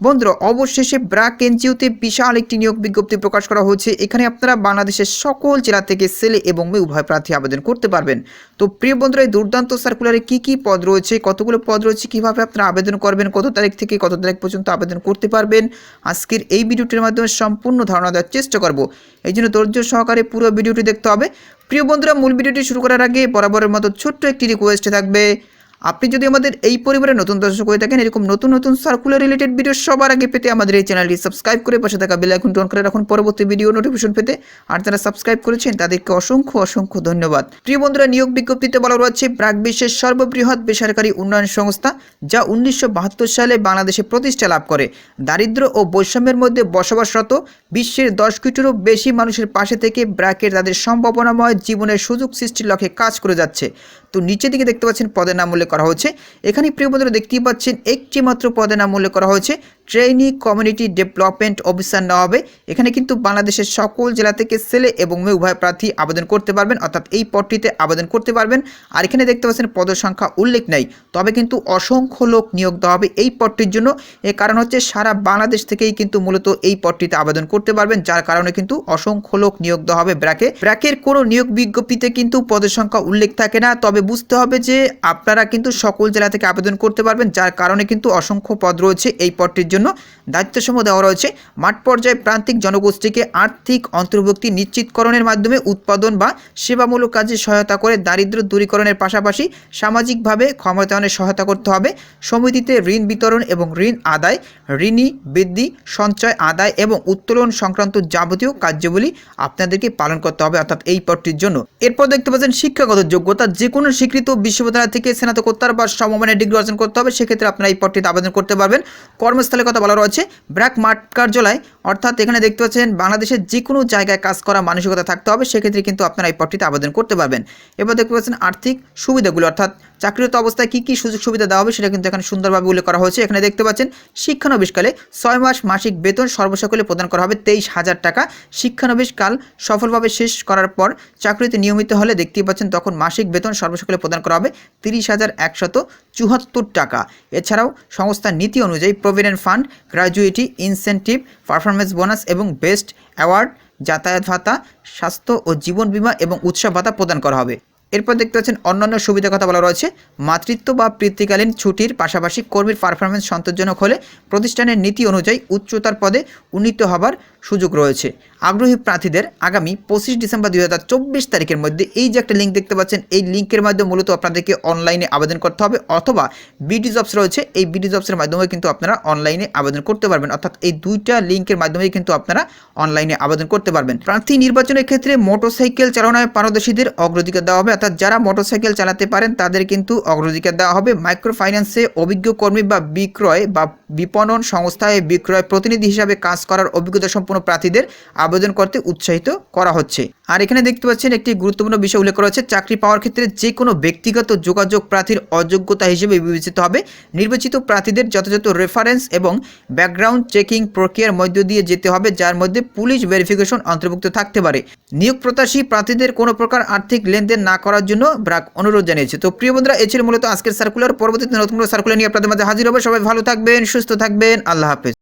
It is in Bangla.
বন্ধুরা, অবশেষে ব্র্যাক এনজিওতে বিশাল একটি নিয়োগ বিজ্ঞপ্তি প্রকাশ করা হয়েছে। এখানে আপনারা বাংলাদেশের সকল জেলা থেকে ছেলে এবং মেয়ে উভয় প্রার্থী আবেদন করতে পারবেন। তো প্রিয় বন্ধুরা, এই দুর্দান্ত সার্কুলারে কি কি পদ রয়েছে, কতগুলো পদ রয়েছে, কীভাবে আপনারা আবেদন করবেন, কত তারিখ থেকে কত তারিখ পর্যন্ত আবেদন করতে পারবেন, আজকের এই ভিডিওটির মাধ্যমে সম্পূর্ণ ধারণা দেওয়ার চেষ্টা করব। এই জন্য ধৈর্য সহকারে পুরো ভিডিওটি দেখতে হবে। প্রিয় বন্ধুরা, মূল ভিডিওটি শুরু করার আগে বরাবরের মতো ছোট্ট একটি রিকোয়েস্ট থাকবে আপনি যদি আমাদের এই পরিবারের নতুন দর্শক হয়ে থাকেন, এরকম নতুন নতুন সার্কুলার রিলেটেড ভিডিও সবার আগে পেতে আমাদের এই চ্যানেলটি সাবস্ক্রাইব করে পাশে থাকা বেল আইকনটি অন করে রাখুন। পরবর্তী ভিডিও নোটিফিকেশন পেতে আর যারা সাবস্ক্রাইব করেছেন, তাদেরকে অসংখ্য অসংখ্য ধন্যবাদ। প্রিয় বন্ধুরা, নিয়োগ বিজ্ঞপ্তিতে বলা রয়েছে প্রাক বিশ্বের সর্ববৃহৎ বেসরকারি উন্নয়ন সংস্থা, যা উনিশশো বাহাত্তর সালে বাংলাদেশে প্রতিষ্ঠা লাভ করে। দারিদ্র ও বৈষম্যের মধ্যে বসবাসরত, বিশ্বের দশ কোটিরও বেশি মানুষের পাশে থেকে ব্র্যাকের তাদের সম্ভাবনাময় জীবনের সুযোগ সৃষ্টির লক্ষ্যে কাজ করে যাচ্ছে। তো নিচের দিকে দেখতে পাচ্ছেন, পদের নাম উল্লেখ করা হয়েছে। এখানে প্রিয় বন্ধুরা দেখতেই পাচ্ছেন একটি মাত্র পদের নাম উল্লেখ করা হয়েছে ট্রেনি কমিউনিটি ডেভেলপমেন্ট অফিসার নেওয়া হবে। এখানে কিন্তু বাংলাদেশের সকল জেলা থেকে ছেলে এবং মেয়ে উভয় প্রার্থী আবেদন করতে পারবেন, অর্থাৎ এই পদটিতে আবেদন করতে পারবেন। আর এখানে দেখতে পাচ্ছেন পদের সংখ্যা উল্লেখ নেই, তবে কিন্তু অসংখ্য লোক নিয়োগ দেওয়া হবে এই পদটির জন্য। এর কারণ হচ্ছে সারা বাংলাদেশ থেকেই কিন্তু মূলত এই পদটিতে আবেদন করতে পারবেন, যার কারণে কিন্তু অসংখ্য লোক নিয়োগ দেওয়া হবে ব্র্যাকে। ব্র্যাকের কোনো নিয়োগ বিজ্ঞপ্তিতে কিন্তু পদের সংখ্যা উল্লেখ থাকে না, তবে বুঝতে হবে যে আপনারা কিন্তু সকল জেলা থেকে আবেদন করতে পারবেন, যার কারণে কিন্তু অসংখ্য পদ রয়েছে এই পদটির জন্য। দায়িত্বসমূহ দেওয়া রয়েছে। মাঠ পর্যায়ে প্রান্তিক জনগোষ্ঠীকে আর্থিক অন্তর্ভুক্তি নিশ্চিতকরণের মাধ্যমে উৎপাদন বা সেবামূলক কাজে সহায়তা করে দারিদ্র দূরীকরণের পাশাপাশি সামাজিকভাবে ক্ষমতায়নের সহায়তা করতে হবে। সমিতিতে ঋণ বিতরণ এবং ঋণ আদায়, ঋণী বৃদ্ধি, সঞ্চয় আদায় এবং উত্তোলন সংক্রান্ত যাবতীয় কার্যাবলী আপনাদেরকে পালন করতে হবে অর্থাৎ এই পদটির জন্য। এরপর দেখতে পাচ্ছেন শিক্ষাগত যোগ্যতা। যে কোনো স্বীকৃত বিশ্ববিদ্যালয় থেকে স্নাতকোত্তর বা সমমানের ডিগ্রি অর্জন করতে হবে। সেক্ষেত্রে আপনারা এই পদটিতে আবেদন করতে পারবেন। কর্মস্থলের কথা বলা রয়েছে, ব্র্যাক মাঠ কার্যালয়, অর্থাৎ এখানে দেখতে পাচ্ছেন বাংলাদেশের যে কোনো জায়গায় কাজ করা মানসিকতা থাকতে হবে, সেক্ষেত্রে কিন্তু আপনারা এই পদটিতে আবেদন করতে পারবেন। এবার দেখতে পাচ্ছেন আর্থিক সুবিধাগুলো, অর্থাৎ চাকরিরত অবস্থায় কী কী সুযোগ সুবিধা দেওয়া হবে সেটা কিন্তু এখানে সুন্দরভাবে উল্লেখ করা হয়েছে। এখানে দেখতে পাচ্ছেন শিক্ষানবিশকালে ছয় মাস মাসিক বেতন সর্বসকলে প্রদান করা হবে তেইশ হাজার টাকা। শিক্ষানবিশকাল সফলভাবে শেষ করার পর চাকরিতে নিয়মিত হলে দেখতেই পাচ্ছেন তখন মাসিক বেতন সর্বসকলে প্রদান করা হবে তিরিশ হাজার একশত চুয়াত্তর টাকা। এছাড়াও সংস্থার নীতি অনুযায়ী provident fund gratuity incentive performance bonus এবং বেস্ট অ্যাওয়ার্ড, যাতায়াত ভাতা, স্বাস্থ্য ও জীবন বিমা এবং উৎসব ভাতা প্রদান করা হবে। এরপর দেখতে পাচ্ছেন অন্যান্য সুবিধার কথা বলা রয়েছে। মাতৃত্ব বা পিতৃকালীন ছুটির পাশাপাশি কর্মীর পারফরমেন্স সন্তোষজনক হলে প্রতিষ্ঠানের নীতি অনুযায়ী উচ্চতার পদে উন্নীত হবার সুযোগ রয়েছে। আগ্রহী প্রার্থীদের আগামী পঁচিশ ডিসেম্বর দুই হাজার চব্বিশ তারিখের মধ্যে এই যে একটা লিঙ্ক দেখতে পাচ্ছেন, এই লিঙ্কের মাধ্যমে মূলত আপনাদেরকে অনলাইনে আবেদন করতে হবে অথবা বিডি জবস রয়েছে, এই বিডি জবসের মাধ্যমে কিন্তু আপনারা অনলাইনে আবেদন করতে পারবেন। অর্থাৎ এই দুইটা লিঙ্কের মাধ্যমে কিন্তু আপনারা অনলাইনে আবেদন করতে পারবেন। প্রার্থী নির্বাচনের ক্ষেত্রে মোটরসাইকেল চালানোয় পারদর্শীদের অগ্রাধিকার দেওয়া হবে অর্থাৎ যারা মোটরসাইকেল চালাতে পারেন, তাদের কিন্তু অগ্রাধিকার দেওয়া হবে। মাইক্রো ফাইন্যান্সে অভিজ্ঞ কর্মী বা বিক্রয় বা বিপণন সংস্থায় বিক্রয় প্রতিনিধি হিসাবে কাজ করার অভিজ্ঞতা সম্পন্ন প্রার্থীদের আবেদন করতে উৎসাহিত করা হচ্ছে। আর এখানে দেখতে পাচ্ছেন একটি গুরুত্বপূর্ণ বিষয় উল্লেখ করা হচ্ছে চাকরি পাওয়ার ক্ষেত্রে যে কোনো ব্যক্তিগত যোগাযোগ প্রার্থীর অযোগ্যতা হিসেবে বিবেচিত হবে। নির্বাচিত প্রার্থীদের যথাযথ রেফারেন্স এবং ব্যাকগ্রাউন্ড চেকিং প্রক্রিয়ার মধ্য দিয়ে যেতে হবে, যার মধ্যে পুলিশ ভেরিফিকেশন অন্তর্ভুক্ত থাকতে পারে। নিয়োগ প্রত্যাশী প্রার্থীদের কোনো প্রকার আর্থিক লেনদেন না করার জন্য ব্রাক অনুরোধ জানিয়েছে। তো প্রিয় বন্ধুরা এ ছিল মূলত আজকের সার্কুলার পরবর্তীতে নতুন সার্কুলার নিয়ে আপনাদের মাঝে হাজির হবে। সবাই ভালো থাকবেন, সুস্থ থাকবেন। আল্লাহ হাফেজ।